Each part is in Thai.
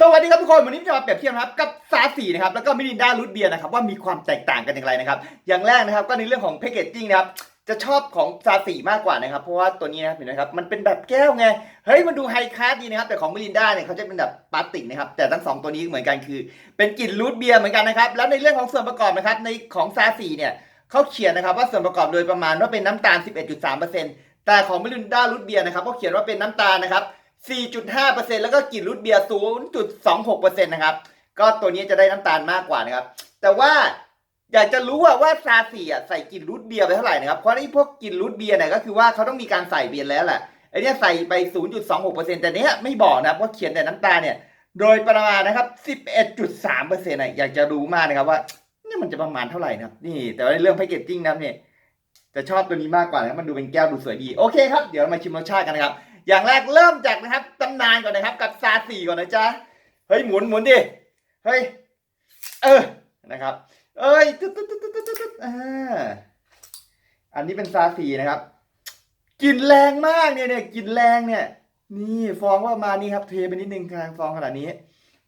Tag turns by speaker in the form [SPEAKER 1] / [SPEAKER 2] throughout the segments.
[SPEAKER 1] สวัสดีครับทุกคนวันนี้จะมาเปรียบเทียบนะครับกับซาสีนะครับแล้วก็มิรินดารูทเบียร์นะครับว่ามีความแตกต่างกันอย่างไรนะครับอย่างแรกนะครับก็ในเรื่องของแพคเกจจิ้งนะครับจะชอบของซาสีมากกว่านะครับเพราะว่าตัวนี้นะครับเห็นไหมครับมันเป็นแบบแก้วไงเฮ้ยมันดูไฮคลาสดีนะครับแต่ของมิรินดาเนี่ยเขาจะเป็นแบบพลาสติกนะครับแต่ทั้งสองตัวนี้เหมือนกันคือ เป็นกลิ่นรูทเบียร์เหมือนกันนะครับแล้วในเรื่องของส่วนประกอบนะครับในของซาสีเนี่ยเขาเขียนนะครับว่าส่วนประกอบโดยประมาณว่าเป็นน้ำตาล 11.3%แต่ของมิรินดารูทเบียร์นะครับเขาเขียนว่าเป็นน้ำตาลนะครับ 4.5%แล้วก็กลิ่นรูทเบียร์ 0.26%นะครับ ก็ตัวนี้จะได้น้ำตาลมากกว่านะครับ แต่ว่าอยากจะรู้ว่าว่าซาสีอะใส่กลิ่นรูทเบียร์ไปเท่าไหร่นะครับ เพราะไอ้พวกกลิ่นรูทเบียร์เนี่ยก็คือว่าเขาต้องมีการใส่เบียร์แล้วแหละไอ้เนี่ใส่ไป 0.26%แต่เนี้ยไม่บอกนะครับว่าเขียนแต่น้ำตาลเนี่ย โดยประมาณนะครับ 11.3%นะอยากจะรู้มากนะครับว่าเนี่ยมันจะประมาณเท่าไหร่นะครับ นี่ แต่ว่าเรื่องแพคเกจจิ้งนะครับเนี่ยจะชอบตัวนี้มากกว่านะครับมันดูเป็นแก้วดูสวยดี โอเคครับ เดี๋ยวมาชิมรสชาติกันนะครับ อย่างแรกเริ่มจากนะครับตำนานก่อนนะครับ กับซาสีก่อนนะจ๊ะเฮ้ยหมุนหมุนดิเฮ้ยเออนะครับ เอ้ยตึ๊ดตึ๊ดตึ๊ดตึ๊ดตึ๊ดตึ๊ดอ่าอันนี้เป็นซาสีนะครับกลิ่นแรงมากเนี่ยเนี่ยกลิ่นแรงเนี่ย นี่ฟองว่ามานี่ครับเทไปนิดนึงกลางฟองขนาดนี้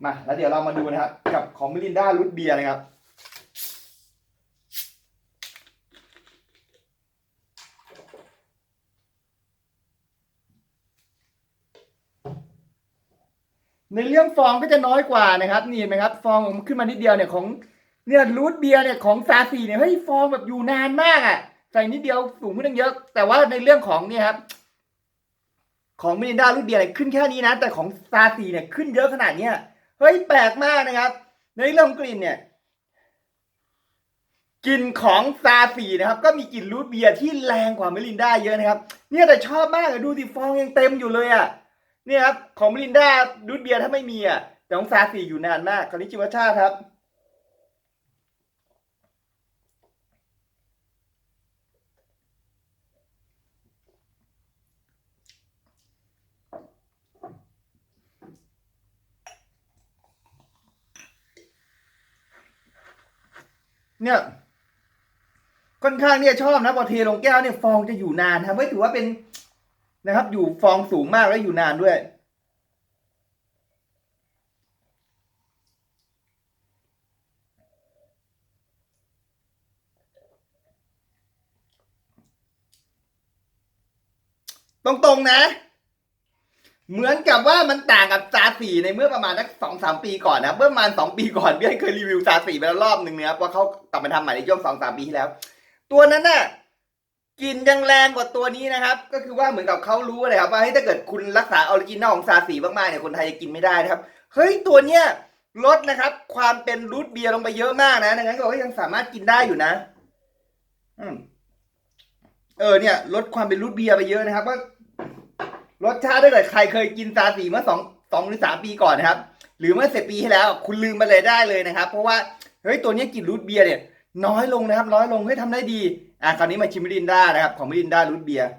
[SPEAKER 1] มาแล้วเดี๋ยวเรามาดูนะครับ กับของมิลินดารูทเบียร์นะครับ ในเรื่องฟองก็จะน้อยกว่านะครับ นี่เห็นไหมครับ ฟองขึ้นมานิดเดียวเนี่ยของเนี่ยรูทเบียร์เนี่ยของซาซีเนี่ยเฮ้ยฟองแบบอยู่นานมากอะ่ะใส่นิดเดียวสูงขึ้นตั้งเยอะ แต่ว่าในเรื่องของเนี่ยครับ ของมิรินดารูทเบียร์เนี่ยขึ้นแค่นี้นะ แต่ของซาซีเนี่ยขึ้นเยอะขนาดเนี้ยเฮ้ยแปลกมากนะครับ ในเรื่องกลิ่นเนี่ยกลิ่นของซาซีนะครับ ก็มีกลิ่นรูทเบียร์ที่แรงกว่ามิรินดาเยอะนะครับ เนี่ยแต่ชอบมากอะดูสิฟองยังเต็มอยู่เลยอะ่ะ เนี่ยครับของมิลินดาดูดเบียร์ถ้าไม่มีอะแต่ของซาสีอยู่นานมากคราวนี้จิวชาครับเนี่ยค่อนข้างเนี่ยชอบนะพอเทลงแก้วเนี่ยฟองจะอยู่นานครับไม่ถือว่าเป็น นะครับ อยู่ฟองสูงมากและอยู่นานด้วย ตรงๆนะ เหมือนกับว่ามันต่างกับซาสีในเมื่อประมาณสักสองสามปีก่อนนะเมื่อประมาณสองปีก่อนพี่เคยรีวิวซาสีไปแล้วรอบหนึ่งนะครับว่าเขากลับมาทำใหม่ในช่วงสองสามปีที่แล้ว ตัวนั้นน่ะ กลิ่นยังแรงกว่าตัวนี้นะครับ ก็คือว่าเหมือนกับเขารู้เลยครับว่าเฮ้ยถ้าเกิดคุณรักษาออริจินอลของซาสีมากๆเนี่ยคนไทยจะกินไม่ได้นะครับเฮ้ยตัวเนี้ยลดนะครับ ความเป็นรูทเบียร์ลงไปเยอะมากนะดังนั้นก็ยังสามารถกินได้อยู่นะ อืมเออเนี่ย ลดความเป็นรูทเบียร์ไปเยอะนะครับว่ารสชาติถ้าเกิดใครเคยกินซาสีเมื่อสองสองหรือสามปีก่อนนะครับ หรือเมื่อสิบปีที่แล้ว คุณลืมไปเลยได้เลยนะครับ เพราะว่าเฮ้ยตัวเนี้ยกลิ่นรูทเบียร์เนี่ย น้อยลงนะครับน้อยลงเฮ้ยทำได้ดี อะคราวนี้มาชิมมิรินด้านะครับ ของมิรินด้ารูทเบียร์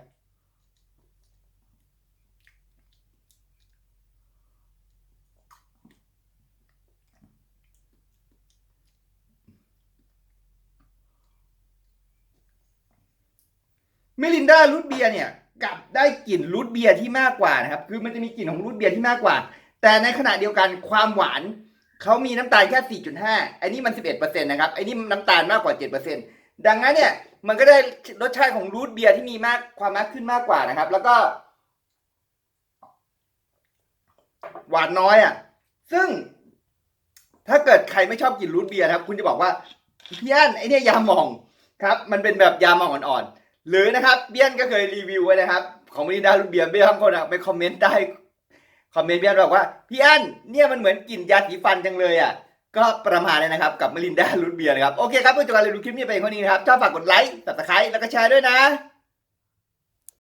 [SPEAKER 1] มิรินดารูทเบียร์เนี่ยกลับได้กลิ่นรูทเบียร์ที่มากกว่านะครับ คือมันจะมีกลิ่นของรูทเบียร์ที่มากกว่า แต่ในขณะเดียวกันความหวานเขามีน้ำตาลแค่ 4.5 อันนี้มัน 11%นะครับไอ้นี่น้ำตาลมากกว่า 7% ดังนั้นเนี่ยมันก็ได้รสชาติของรูทเบียร์ที่มีมากความมากขึ้นมากกว่านะครับ แล้วก็ หวานน้อยอะ ซึ่ง ถ้าเกิดใครไม่ชอบกินรูทเบียร์นะครับ คุณจะบอกว่าพี่อันไอเนี่ยยาหมองครับ มันเป็นแบบยาหมองอ่อนๆหรือนะครับเบี้ยนก็เคยรีวิวไว้นะครับ ของมิรินดารูทเบียร์เบี้ยบางคนอะไปคอมเมนต์ได้คอมเมนต์เบี้ยนบอกว่าพี่อันเนี่ยมันเหมือนกลิ่นยาสีฟันจังเลยอะ ก็ประมาณนี้นะครับกับมิรินดารูดเบียร์นะครับ โอเคครับเพื่อจะการรียนรู้คลิปนี้ไปเพียงเท่านี้นะครับ ถ้าฝากกดไลค์ subscribe แล้วก็แชร์ด้วยนะ